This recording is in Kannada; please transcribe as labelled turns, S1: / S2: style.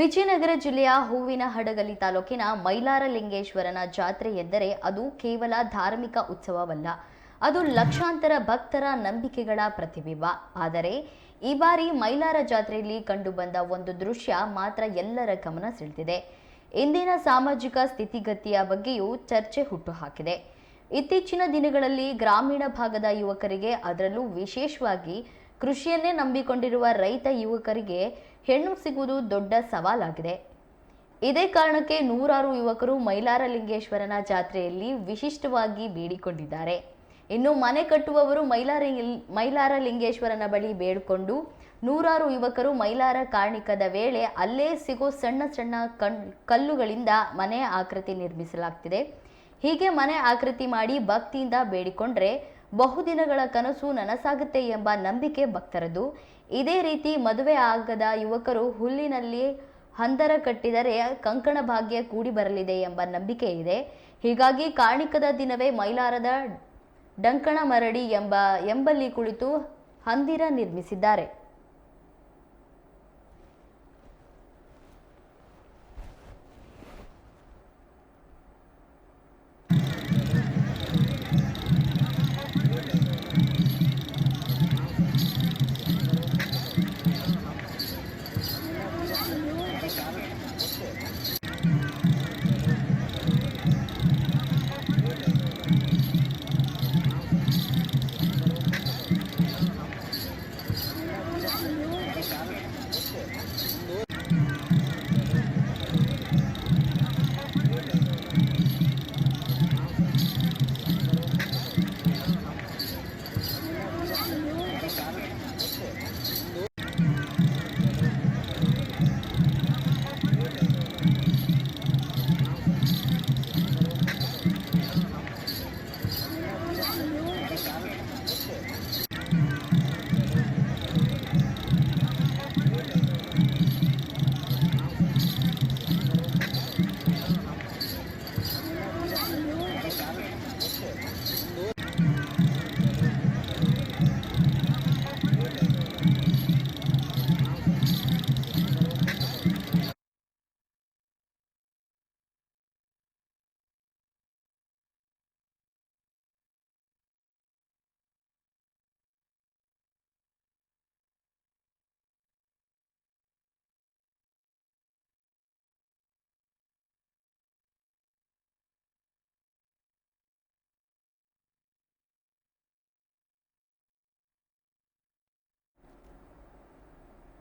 S1: ವಿಜಯನಗರ ಜಿಲ್ಲೆಯ ಹೂವಿನ ಹಡಗಲಿ ತಾಲೂಕಿನ ಮೈಲಾರಲಿಂಗೇಶ್ವರನ ಜಾತ್ರೆ ಎಂದರೆ ಅದು ಕೇವಲ ಧಾರ್ಮಿಕ ಉತ್ಸವವಲ್ಲ. ಅದು ಲಕ್ಷಾಂತರ ಭಕ್ತರ ನಂಬಿಕೆಗಳ ಪ್ರತಿಬಿಂಬ. ಆದರೆ ಈ ಬಾರಿ ಮೈಲಾರ ಜಾತ್ರೆಯಲ್ಲಿ ಕಂಡುಬಂದ ಒಂದು ದೃಶ್ಯ ಮಾತ್ರ ಎಲ್ಲರ ಗಮನ ಸೆಳೆದಿದೆ. ಇಂದಿನ ಸಾಮಾಜಿಕ ಸ್ಥಿತಿಗತಿಯ ಬಗ್ಗೆಯೂ ಚರ್ಚೆ ಹುಟ್ಟುಹಾಕಿದೆ. ಇತ್ತೀಚಿನ ದಿನಗಳಲ್ಲಿ ಗ್ರಾಮೀಣ ಭಾಗದ ಯುವಕರಿಗೆ ಅದರಲ್ಲೂ ವಿಶೇಷವಾಗಿ ಕೃಷಿಯನ್ನೇ ನಂಬಿಕೊಂಡಿರುವ ರೈತ ಯುವಕರಿಗೆ ಹೆಣ್ಣು ಸಿಗುವುದು ದೊಡ್ಡ ಸವಾಲಾಗಿದೆ. ಇದೇ ಕಾರಣಕ್ಕೆ ನೂರಾರು ಯುವಕರು ಮೈಲಾರಲಿಂಗೇಶ್ವರನ ಜಾತ್ರೆಯಲ್ಲಿ ವಿಶಿಷ್ಟವಾಗಿ ಬೇಡಿಕೊಂಡಿದ್ದಾರೆ. ಇನ್ನು ಮನೆ ಕಟ್ಟುವವರು ಮೈಲಾರ ಮೈಲಾರಲಿಂಗೇಶ್ವರನ ಬಳಿ ಬೇಡಿಕೊಂಡು ನೂರಾರು ಯುವಕರು ಮೈಲಾರ ಕಾರ್ಣಿಕದ ವೇಳೆ ಅಲ್ಲೇ ಸಿಗೋ ಸಣ್ಣ ಸಣ್ಣ ಕಲ್ಲುಗಳಿಂದ ಮನೆ ಆಕೃತಿ ನಿರ್ಮಿಸಲಾಗ್ತಿದೆ. ಹೀಗೆ ಮನೆ ಆಕೃತಿ ಮಾಡಿ ಭಕ್ತಿಯಿಂದ ಬೇಡಿಕೊಂಡ್ರೆ ಬಹುದಿನಗಳ ಕನಸು ನನಸಾಗುತ್ತೆ ಎಂಬ ನಂಬಿಕೆ ಭಕ್ತರದು. ಇದೇ ರೀತಿ ಮದುವೆ ಆಗದ ಯುವಕರು ಹುಲ್ಲಿನಲ್ಲಿ ಹಂದರ ಕಟ್ಟಿದರೆ ಕಂಕಣ ಭಾಗ್ಯ ಕೂಡಿ ಬರಲಿದೆ ಎಂಬ ನಂಬಿಕೆ ಇದೆ. ಹೀಗಾಗಿ ಕಾರ್ಣಿಕದ ದಿನವೇ ಮೈಲಾರದ ಡಂಕಣ ಮರಡಿ ಎಂಬ, ಎಂಬಲ್ಲಿ ಕುಳಿತು ಹಂದಿರ ನಿರ್ಮಿಸಿದ್ದಾರೆ.